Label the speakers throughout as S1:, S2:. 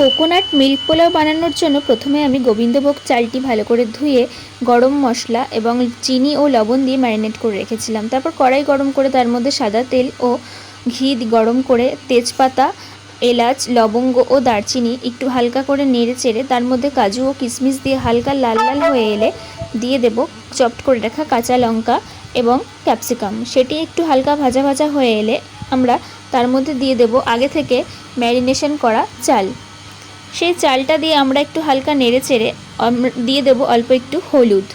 S1: Coconut milk pulao বানানোর জন্য প্রথমে আমি গোবিন্দভোগ চালটি ভালো করে ধুয়ে গরম মশলা এবং চিনি ও লবণ দিয়ে ম্যারিনেট করে রেখেছিলাম। তারপর কড়াই গরম করে তার মধ্যে সাদা তেল ও ঘি গরম করে তেজপাতা, এলাচ, লবঙ্গ ও দারচিনি একটু হালকা করে নেড়ে চেড়ে তার মধ্যে কাজু ও কিশমিশ দিয়ে হালকা লাল লাল হয়ে এলে দিয়ে দেব চপড করে রাখা কাঁচা লঙ্কা এবং ক্যাপসিকাম। সেটি একটু হালকা ভাজা ভাজা হয়ে এলে আমরা তার মধ্যে দিয়ে দেব আগে থেকে ম্যারিনেশন করা চাল। সেই চালটা দিয়ে আমরা একটু হালকা নেড়ে চেড়ে দিয়ে দেব অল্প একটু হলুদ।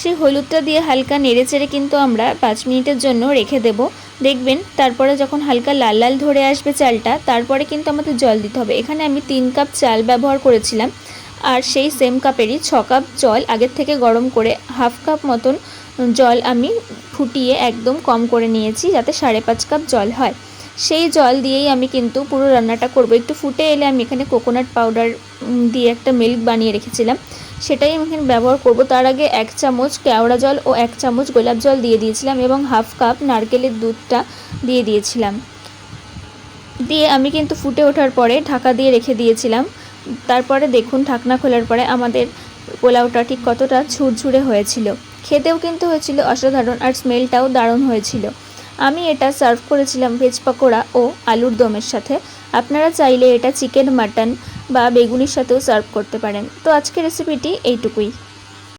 S1: সেই হলুদটা দিয়ে হালকা নেড়ে চেড়ে কিন্তু আমরা পাঁচ মিনিটের জন্য রেখে দেব। দেখবেন, তারপরে যখন হালকা লাল লাল ধরে আসবে চালটা, তারপরে কিন্তু আমাদের জল দিতে হবে। এখানে আমি তিন কাপ চাল ব্যবহার করেছিলাম, আর সেই সেম কাপেরই ছ কাপ জল আগের থেকে গরম করে হাফ কাপ মতন জল আমি ফুটিয়ে একদম কম করে নিয়েছি, যাতে সাড়ে পাঁচ কাপ জল হয়। সেই জল দিয়েই আমি কিন্তু পুরো রান্নাটা করব। একটু ফুটে এলে আমি এখানে কোকোনাট পাউডার দিয়ে একটা মিল্ক বানিয়ে রেখেছিলাম। সেটাই আমি এখানে ব্যবহার করব। তার আগে এক চামচ কেওড়া জল ও এক চামচ গোলাপ জল দিয়ে দিয়েছিলাম এবং হাফ কাপ নারকেলের দুধটা দিয়ে দিয়েছিলাম। দিয়ে আমি কিন্তু ফুটে ওঠার পরে ঢাকা দিয়ে রেখে দিয়েছিলাম। তারপরে দেখুন, ঢাকনা খোলার পরে আমাদের পোলাওটা ঠিক কতটা ঝুরঝুরে হয়েছিল। খেতেও কিন্তু হয়েছিল অসাধারণ আর স্মেলটাও দারুণ হয়েছিল। আমি এটা সার্ভ করেছিলাম ভেজ পাকোড়া ও আলুর দমের সাথে। আপনারা চাইলে এটা চিকেন, মাটন বা বেগুনির সাথেও সার্ভ করতে পারেন। তো আজকে রেসিপিটি এইটুকুই।